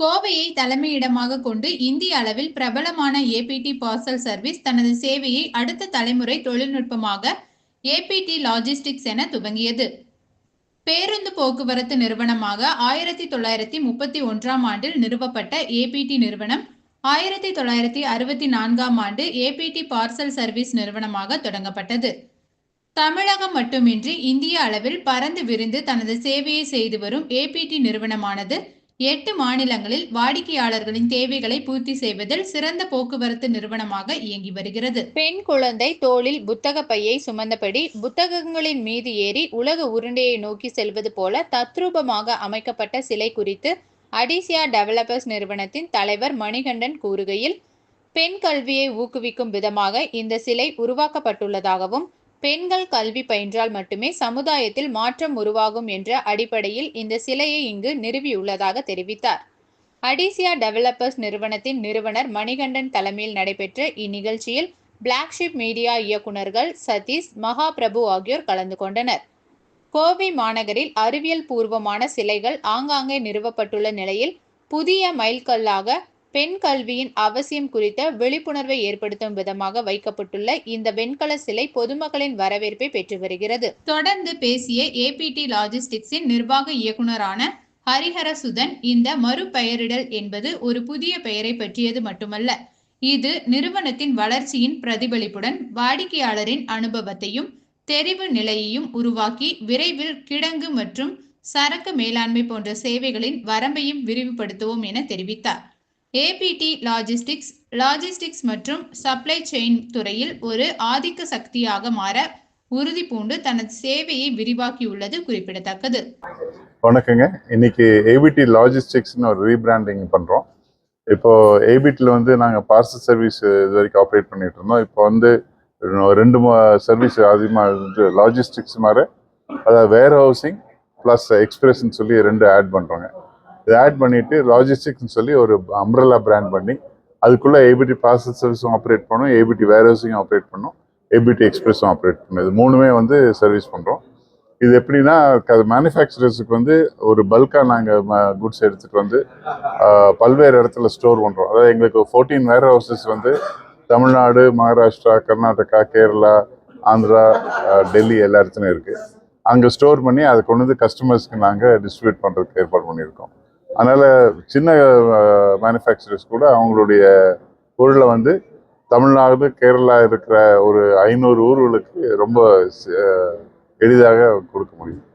கோவையை தலைமையிடமாக கொண்டு இந்திய அளவில் பிரபலமான ஏபிடி பார்சல் சர்வீஸ் தனது சேவையை அடுத்த தலைமுறை தொழில்நுட்பமாக ஏபிடி லாஜிஸ்டிக்ஸ் என துவங்கியது. பேருந்து போக்குவரத்து நிறுவனமாக ஆயிரத்தி தொள்ளாயிரத்தி முப்பத்தி ஒன்றாம் ஆண்டில் நிறுவப்பட்ட ஏபிடி நிறுவனம் ஆயிரத்தி தொள்ளாயிரத்தி அறுபத்தி நான்காம் ஆண்டு ஏபிடி பார்சல் சர்வீஸ் நிறுவனமாக தொடங்கப்பட்டது. தமிழகம் மட்டுமின்றி இந்திய அளவில் பறந்து விரிந்து தனது சேவையை செய்து வரும் ஏபிடி நிறுவனமானது எட்டு மாநிலங்களில் வாடிக்கையாளர்களின் தேவைகளை பூர்த்தி செய்வதில் சிறந்த போக்குவரத்து நிறுவனமாக இயங்கி வருகிறது. பெண் குழந்தை தோளில் புத்தக பையை சுமந்தபடி புத்தகங்களின் மீது ஏறி உலக உருண்டையை நோக்கி செல்வது போல தத்ரூபமாக அமைக்கப்பட்ட சிலை குறித்து அடிசியா டெவலப்பர்ஸ் நிறுவனத்தின் தலைவர் மணிகண்டன் கூறுகையில் பெண் கல்வியை ஊக்குவிக்கும் விதமாக இந்த சிலை உருவாக்கப்பட்டுள்ளதாகவும் பெண்கள் கல்வி பயின்றால் மட்டுமே சமுதாயத்தில் மாற்றம் உருவாகும் என்ற அடிப்படையில் இந்த சிலையை இங்கு நிறுவியுள்ளதாக தெரிவித்தார். அடிசியா டெவலப்பர்ஸ் நிறுவனத்தின் நிறுவனர் மணிகண்டன் தலைமையில் நடைபெற்ற இந்நிகழ்ச்சியில் பிளாக்ஷிப் மீடியா இயக்குநர்கள் சதீஷ் மகாபிரபு ஆகியோர் கலந்து கொண்டனர். கோவை மாநகரில் அறிவியல் பூர்வமான சிலைகள் ஆங்காங்கே நிறுவப்பட்டுள்ள நிலையில் புதிய மைல்கல்லாக பெண் கல்வியின் அவசியம் குறித்த விழிப்புணர்வை ஏற்படுத்தும் விதமாக வைக்கப்பட்டுள்ள இந்த வெண்கல சிலை பொதுமக்களின் வரவேற்பை பெற்று வருகிறது. தொடர்ந்து பேசிய ஏபிடி லாஜிஸ்டிக்ஸின் நிர்வாக இயக்குனரான ஹரிஹரசுதன் இந்த மறுபெயரிடல் என்பது ஒரு புதிய பெயரை பற்றியது மட்டுமல்ல. இது நிறுவனத்தின் வளர்ச்சியின் பிரதிபலிப்புடன் வாடிக்கையாளரின் அனுபவத்தையும் தெரிவு நிலையையும் உருவாக்கி விரைவில் கிடங்கு மற்றும் சரக்கு மேலாண்மை போன்ற சேவைகளின் வரம்பையும் விரிவுபடுத்துவோம் என தெரிவித்தார். ஏபிடி லாஜிஸ்டிக்ஸ் லாஜிஸ்டிக்ஸ் மற்றும் சப்ளை செயின் துறையில் ஒரு ஆதிக்க சக்தியாக மாற உறுதி பூண்டு தனது சேவையை விரிவாக்கியுள்ளது குறிப்பிடத்தக்கது. வணக்கங்க. இன்னைக்கு ஏபிடி லாஜிஸ்டிக்ஸ்னு ஒரு ரீபிராண்டிங் பண்ணுறோம் இப்போ ஏபிடியில் வந்து நாங்கள் பார்சல் சர்வீஸ் இது வரைக்கும் ஆப்ரேட் பண்ணிட்டு இருந்தோம். இப்போ வந்து ரெண்டு சர்வீஸ் அதிகமாக வந்து லாஜிஸ்டிக்ஸ் மாதிரி அதாவது வேர் ஹவுசிங் ப்ளஸ் எக்ஸ்பிரஸ்ன்னு சொல்லி ரெண்டு ஆட் பண்ணுறோங்க இதை ஆட் பண்ணிட்டு லாஜிஸ்டிக்ஸ்னு சொல்லி ஒரு அம்ரல்லா பிராண்ட் பண்ணி அதுக்குள்ளே ஏபிடி பார்சல் சர்வீஸும் ஆப்ரேட் பண்ணோம் ஏபிடி வேர் ஆப்ரேட் பண்ணோம் ஏபிடி எக்ஸ்பிரஸும் ஆப்ரேட் பண்ணோம். இது மூணுமே வந்து சர்வீஸ் பண்ணுறோம் இது எப்படின்னா மேனுஃபேக்சரர்ஸுக்கு வந்து ஒரு பல்காக நாங்கள் குட்ஸ் எடுத்துகிட்டு வந்து பல்வேறு இடத்துல ஸ்டோர் பண்ணுறோம் அதாவது எங்களுக்கு ஃபோர்டீன் வேர் ஹவுசஸ் வந்து தமிழ்நாடு மகாராஷ்டிரா கர்நாடகா கேரளா ஆந்திரா டெல்லி எல்லா இடத்துலையும் இருக்குது அங்கே ஸ்டோர் பண்ணி அதை கொண்டு வந்து கஸ்டமர்ஸ்க்கு நாங்கள் டிஸ்ட்ரிபியூட் பண்ணுறதுக்கு ஏற்பாடு பண்ணியிருக்கோம். அதனால் சின்ன மேனுஃபேக்சரர்ஸ் கூட அவங்களுடைய பொருளை வந்து தமிழ்நாடு கேரளா இருக்கிற ஒரு ஐநூறு ஊர்களுக்கு ரொம்ப எளிதாக கொடுக்க முடியும்.